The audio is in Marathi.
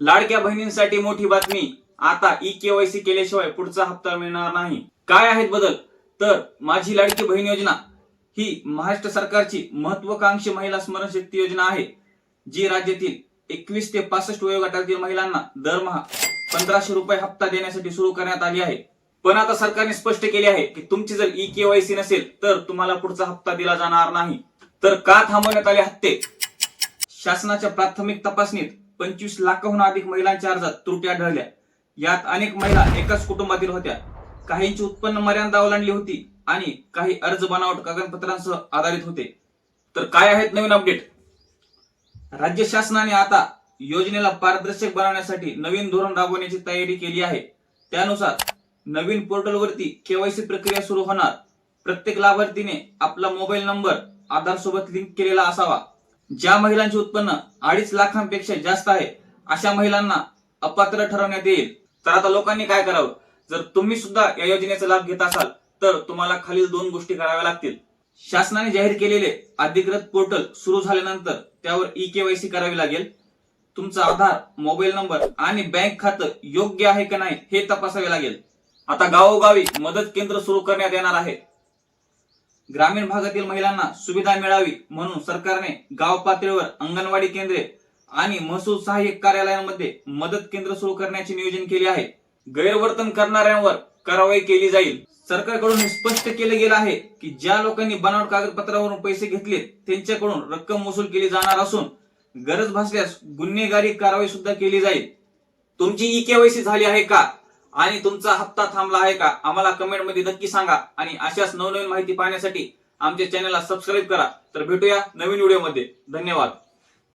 लाडक्या बहिणींसाठी मोठी बातमी. आता ई केवायसी केल्याशिवाय पुढचा हप्ता मिळणार नाही. काय आहेत बदल? तर माझी लाडकी बहीण योजना ही महाराष्ट्र सरकारची महत्वाकांक्षी महिला स्मरणशक्ती योजना आहे जी राज्यातील एकवीस ते पासष्ट वयोगटातील महिलांना दरमहा पंधराशे रुपये हप्ता देण्यासाठी सुरू करण्यात आली आहे. पण आता सरकारने स्पष्ट केले आहे की तुमची जर ई केवायसी नसेल तर तुम्हाला पुढचा हप्ता दिला जाणार नाही. तर का थांबवण्यात आले हप्ते? शासनाच्या प्राथमिक तपासणीत पंचवीस लाखाहून अधिक महिलांच्या अर्जात त्रुटी आढळल्या. यात अनेक महिला एकाच कुटुंबातील होत्या. काहींची उत्पन्न मर्यादा ओलांडली होती आणि काही अर्ज बनावट कागदपत्रांसह आधारित होते. तर काय आहेत नवीन अपडेट? राज्य शासनाने आता योजनेला पारदर्शक बनवण्यासाठी नवीन धोरण राबवण्याची तयारी केली आहे. त्यानुसार नवीन पोर्टलवरती केवायसी प्रक्रिया सुरू होणार. प्रत्येक लाभार्थीने आपला मोबाईल नंबर आधार सोबत लिंक केलेला असावा. ज्या महिलांचे उत्पन्न अडीच लाखांपेक्षा जास्त आहे अशा महिलांना अपात्र ठरवण्यात येईल. तर आता लोकांनी काय करावं? जर तुम्ही सुद्धा या योजनेचा लाभ घेत असाल तर तुम्हाला खालील दोन गोष्टी कराव्या लागतील. शासनाने जाहीर केलेले अधिकृत पोर्टल सुरू झाल्यानंतर त्यावर ई केवायसी करावी लागेल. तुमचा आधार मोबाईल नंबर आणि बँक खातं योग्य आहे का नाही हे तपासावे लागेल. आता गावोगावी मदत केंद्र सुरू करण्यात येणार आहे. ग्रामीण भागातील महिलांना सुविधा मिळावी म्हणून सरकारने गाव पातळीवर अंगणवाडी केंद्रे आणि महसूल सहाय्यक कार्यालयांमध्ये मदत केंद्र सुरू करण्याचे नियोजन केले आहे. गैरवर्तन करणाऱ्यांवर कारवाई केली जाईल. सरकारकडून हे स्पष्ट केलं गेलं आहे की ज्या लोकांनी बनावट कागदपत्रावरून पैसे घेतले त्यांच्याकडून रक्कम वसूल केली जाणार असून गरज भासल्यास गुन्हेगारी कारवाई सुद्धा केली जाईल. तुमची ई केवायसी झाली आहे का? आणि तुमचा हप्ता थांबला आहे का? आम्हाला कमेंटमध्ये नक्की सांगा. आणि अशाच नवनवीन माहिती पाहण्यासाठी आमच्या चॅनलला सबस्क्राईब करा. तर भेटूया नवीन व्हिडिओमध्ये. धन्यवाद.